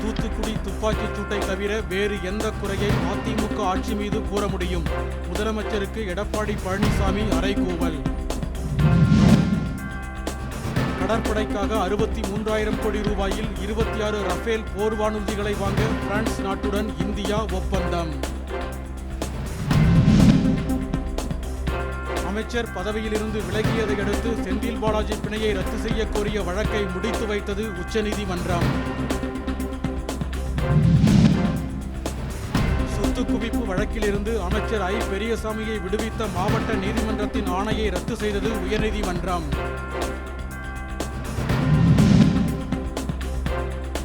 தூத்துக்குடி துப்பாக்கி சூட்டை தவிர வேறு எந்த குறையை அதிமுக ஆட்சி மீது கூற முடியும்? முதலமைச்சருக்கு எடப்பாடி பழனிசாமி அறைகூவல். கடற்படைக்காக அறுபத்தி மூன்றாயிரம் கோடி ரூபாயில் இருபத்தி ஆறு ரஃபேல் போர் வானூர்திகளை வாங்க பிரான்ஸ் நாட்டுடன் இந்தியா ஒப்பந்தம். அமைச்சர் பதவியிலிருந்து விலகியதை அடுத்து செந்தில் பாலாஜி பிணையை ரத்து செய்ய கோரிய வழக்கை முடித்து வைத்தது உச்சநீதிமன்றம். சொத்து குவிப்பு வழக்கிலிருந்து அமைச்சர் ஐ. பெரியசாமியை விடுவித்த மாவட்ட நீதிமன்றத்தின் ஆணையை ரத்து செய்தது உயர்நீதிமன்றம்.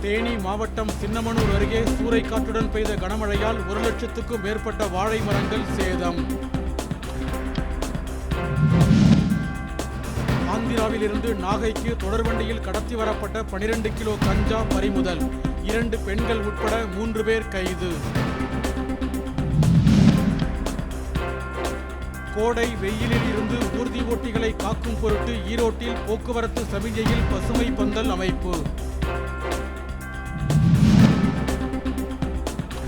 தேனி மாவட்டம் சின்னமனூர் அருகே சூறைக்காற்றுடன் பெய்த கனமழையால் ஒரு லட்சத்துக்கும் மேற்பட்ட வாழை மரங்கள் சேதம். ஆந்திராவிலிருந்து நாகைக்கு தொடர்வண்டியில் கடத்தி வரப்பட்ட 12 கிலோ கஞ்சா பறிமுதல். இரண்டு பெண்கள் உட்பட மூன்று பேர் கைது. கோடை வெயிலில் இருந்து ஊர்தி ஓட்டிகளை காக்கும் பொருட்டு ஈரோட்டில் போக்குவரத்து சமிஞ்சையில் பசுமை பந்தல் அமைப்பு.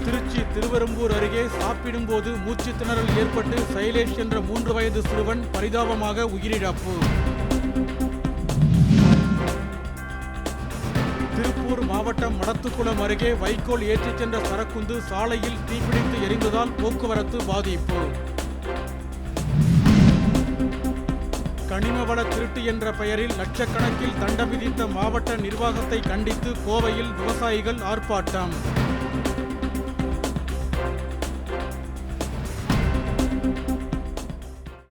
திருச்சி திருவெரும்பூர் அருகே சாப்பிடும்போது மூச்சு திணறல் ஏற்பட்டு சைலேஷ் என்ற மூன்று வயது சிறுவன் பரிதாபமாக உயிரிழப்பு. மாவட்டம் மடத்துக்குளம் அருகே வைக்கோல் ஏற்றிச் சென்ற சரக்குந்து சாலையில் தீப்பிடித்து எரிந்ததால் போக்குவரத்து பாதிப்பு. கனிமவள திருட்டு என்ற பெயரில் லட்சக்கணக்கில் தண்டம் விதித்த மாவட்ட நிர்வாகத்தை கண்டித்து கோவையில் விவசாயிகள் ஆர்ப்பாட்டம்.